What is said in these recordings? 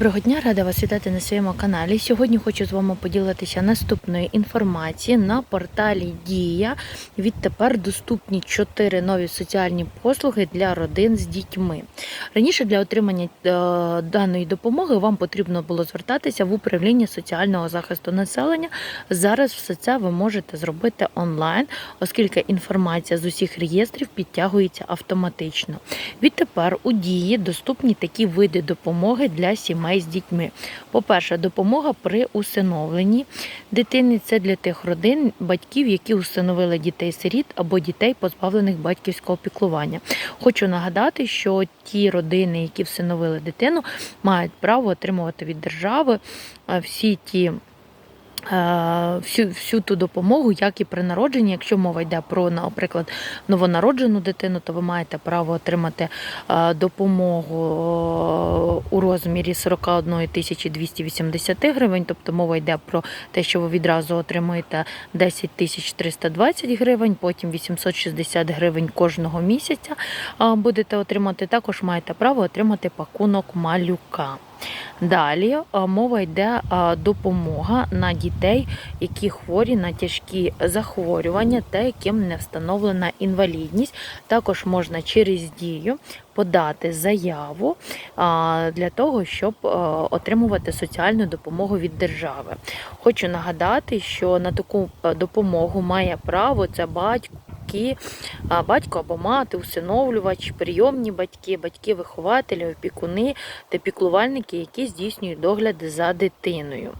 Доброго дня, рада вас вітати на своєму каналі. Сьогодні хочу з вами поділитися наступною інформацією на порталі Дія. Відтепер доступні 4 нові соціальні послуги для родин з дітьми. Раніше для отримання е, даної допомоги вам потрібно було звертатися в управління соціального захисту населення. Зараз все це ви можете зробити онлайн, оскільки інформація з усіх реєстрів підтягується автоматично. Відтепер у дії доступні такі види допомоги для сімей з дітьми. По-перше, допомога при усиновленні дитини це для тих родин, батьків, які усиновили дітей-сиріт або дітей, позбавлених батьківського піклування. Хочу нагадати, що ті родини, які всиновили дитину, мають право отримувати від держави е, всі ті. Е, Всю, всю ту допомогу, як і при народженні. Якщо мова йде про, наприклад, новонароджену дитину, то ви маєте право отримати е, допомогу е, у розмірі 41 тисячі 280 гривень. Тобто мова йде про те, що ви відразу отримуєте 10 тисяч 320 гривень, потім 860 гривень кожного місяця будете отримати. Також маєте право отримати пакунок малюка. Далі мова йде допомога на дітей, які хворі на тяжкі захворювання та яким не встановлена інвалідність. Також можна через дію подати заяву для того, щоб отримувати соціальну допомогу від держави. Хочу нагадати, що на таку допомогу має право це батько. Батьки, Батько або мати, усиновлювач, прийомні батьки, батьки-вихователі, опікуни та піклувальники, які здійснюють догляд за дитиною.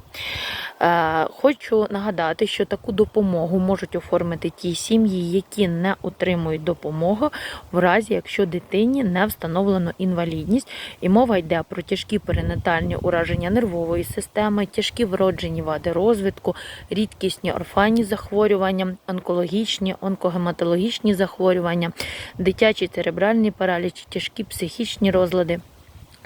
Е, Хочу нагадати, що таку допомогу можуть оформити ті сім'ї, які не отримують допомогу в разі, якщо дитині не встановлено інвалідність, і мова йде про тяжкі перинатальні ураження нервової системи, тяжкі вроджені вади розвитку, рідкісні орфанні захворювання, онкологічні, онкогематологічні захворювання, дитячий церебральний параліч, тяжкі психічні розлади.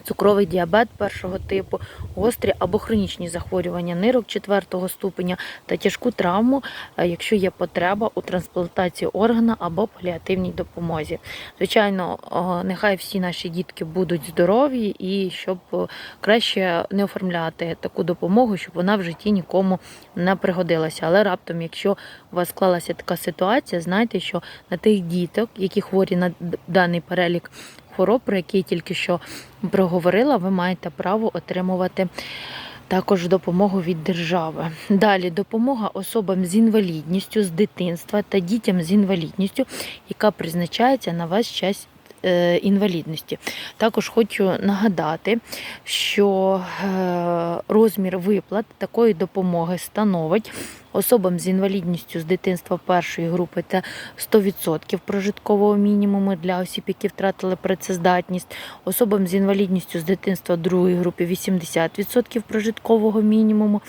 Цукровий діабет першого типу, гострі або хронічні захворювання нирок четвертого ступеня та тяжку травму, е, якщо є потреба у трансплантації органа або паліативній допомозі. Звичайно, нехай всі наші дітки будуть здорові і щоб е, краще не оформляти таку допомогу, щоб вона в житті нікому не пригодилася. Але раптом, якщо у вас склалася така ситуація, знайте, що на тих діток, які хворі на даний перелік хвороб, про які я тільки що проговорила, ви маєте право отримувати також допомогу від держави. Далі допомога особам з інвалідністю з дитинства та дітям з інвалідністю, яка призначається на ваш час. е, Інвалідності. Також хочу нагадати, що е, розмір виплат такої допомоги становить особам з інвалідністю з дитинства першої групи та 100% прожиткового мінімуму для осіб, які втратили працездатність, особам з інвалідністю з дитинства другої групи 80% прожиткового мінімуму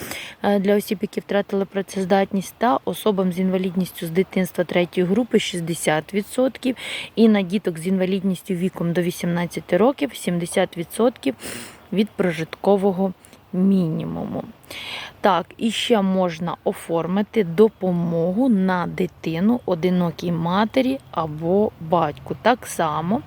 е, для осіб, які втратили працездатність, та особам з інвалідністю з дитинства третьої групи 60%, і на діток з інвалідністю віком до 18 років 70% від прожиткового мінімуму. Так, і ще можна оформити допомогу на дитину одинокій матері або батьку. Так само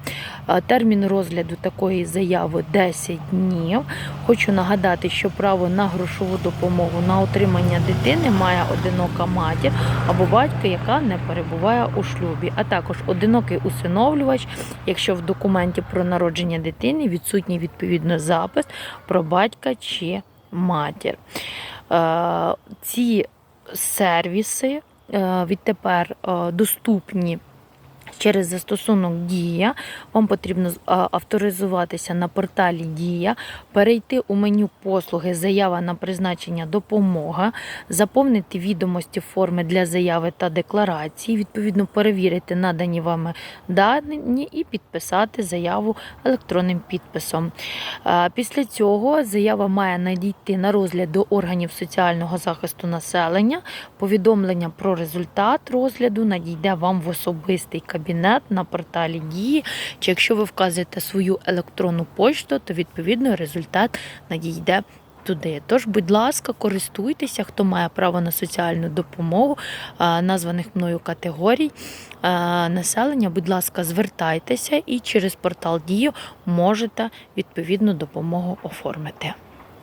е, термін розгляду такої заяви 10 днів. Хочу нагадати, що право на грошову допомогу на отримання дитини має одинока матір або батько, яка не перебуває у шлюбі, а також одинокий усиновлювач, якщо в документі про народження дитини відсутній відповідно запис про батька чи матір. Е, Ці сервіси е, відтепер е, доступні. Через застосунок Дія вам потрібно авторизуватися на порталі Дія, перейти у меню послуги Заява на призначення допомога, заповнити відомості форми для заяви та декларації, відповідно перевірити надані вами дані і підписати заяву електронним підписом. Після цього заява має надійти на розгляд до органів соціального захисту населення. Повідомлення про результат розгляду надійде вам в особистий кабінет на порталі Дії. Чи якщо ви вказуєте свою електронну почту, то відповідно результат надійде. Туди. Тож, будь ласка, користуйтеся, хто має право на соціальну допомогу названих мною категорій населення. Будь ласка, звертайтеся і через портал Дію можете відповідну допомогу оформити.